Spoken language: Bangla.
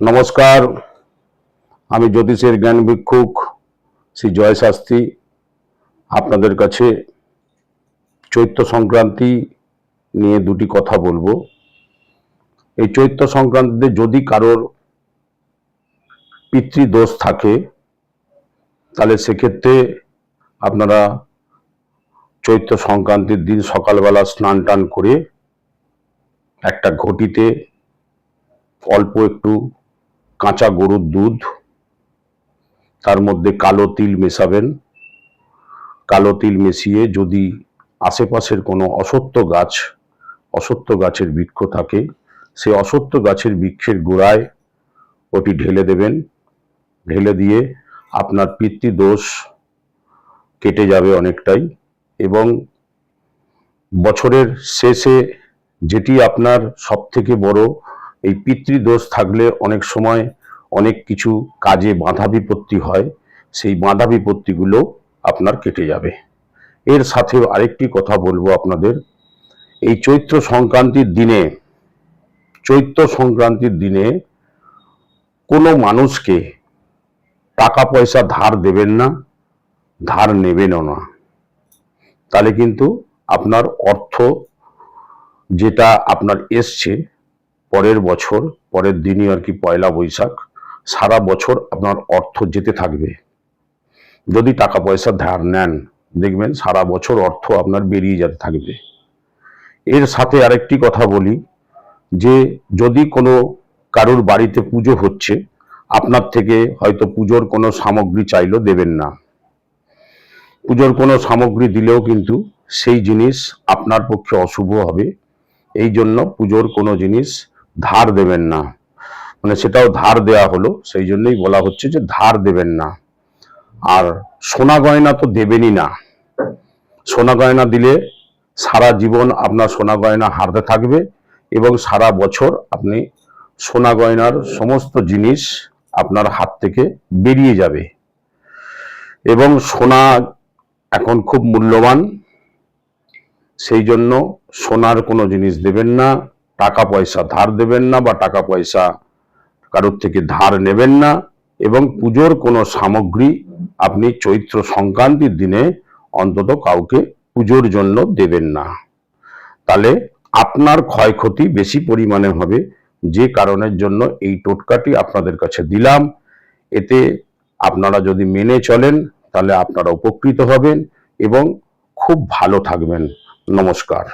নমস্কার, আমি জ্যোতিষের জ্ঞান ভিক্ষুক শ্রী জয় শাস্ত্রী। আপনাদের কাছে চৈত্র সংক্রান্তি নিয়ে দুটি কথা বলব। এই চৈত্র সংক্রান্তিতে যদি কারোর পিতৃদোষ থাকে, তাহলে সেক্ষেত্রে আপনারা চৈত্র সংক্রান্তির দিন সকালবেলা স্নান টান করে একটা ঘটিতে অল্প একটু কাঁচা গরুর দুধ, তার মধ্যে কালো তিল মেশাবেন। কালো তিল মিশিয়ে যদি আশেপাশের কোনো অসত্য গাছ, অসত্য গাছের বৃক্ষ থাকে, সেই অসত্য গাছের বৃক্ষের গোড়ায় ওটি ঢেলে দেবেন। ঢেলে দিয়ে আপনার পিতৃদোষ কেটে যাবে অনেকটাই এবং বছরের শেষে যেটি আপনার সব থেকে বড় এই পিতৃদোষ থাকলে অনেক সময় অনেক কিছু কাজে বাধা বিপত্তি হয়, সেই বাধা বিপত্তিগুলো আপনার কেটে যাবে। এর সাথেও আরেকটি কথা বলব আপনাদের। এই চৈত্র সংক্রান্তির দিনে, চৈত্র সংক্রান্তির দিনে কোনো মানুষকে টাকা পয়সা ধার দেবেন না, ধার নেবেনও না। তাহলে কিন্তু আপনার অর্থ যেটা আপনার এসছে পরের বছর, পরের দিনই আর কি পয়লা বৈশাখ, সারা বছর আপনার অর্থ যেতে থাকবে। যদি টাকা পয়সা ধার নেন, দেখবেন সারা বছর অর্থ আপনার বেরিয়ে যেতে থাকবে। এর সাথে আরেকটি কথা বলি, যে যদি কোনো কারোর বাড়িতে পুজো হচ্ছে, আপনার থেকে হয়তো পুজোর কোনো সামগ্রী চাইলো দেবেন না। পুজোর কোনো সামগ্রী দিলেও কিন্তু সেই জিনিস আপনার পক্ষে অশুভ হবে। এই জন্য পুজোর কোনো জিনিস ধার দেবেন না। মানে সেটাও ধার দেয়া হলো, সেই জন্যই বলা হচ্ছে যে ধার দেবেন না। আর সোনা গয়না তো দেবেনই না। সোনা গয়না দিলে সারা জীবন আপনার সোনা গয়না হারতে থাকবে এবং সারা বছর আপনি সোনা গয়নার সমস্ত জিনিস আপনার হাত থেকে বেরিয়ে যাবে। এবং সোনা এখন খুব মূল্যবান, সেই জন্য সোনার কোনো জিনিস দেবেন না। টাকা পয়সা ধার দেবেন না বা টাকা পয়সা কারোর থেকে ধার নেবেন না এবং পুজোর কোনো সামগ্রী আপনি চৈত্র সংক্রান্তির দিনে অন্তত কাউকে পুজোর জন্য দেবেন না। তাহলে আপনার ক্ষয়ক্ষতি বেশি পরিমাণে হবে, যে কারণের জন্য এই টোটকাটি আপনাদের কাছে দিলাম। এতে আপনারা যদি মেনে চলেন, তাহলে আপনারা উপকৃত হবেন এবং খুব ভালো থাকবেন। নমস্কার।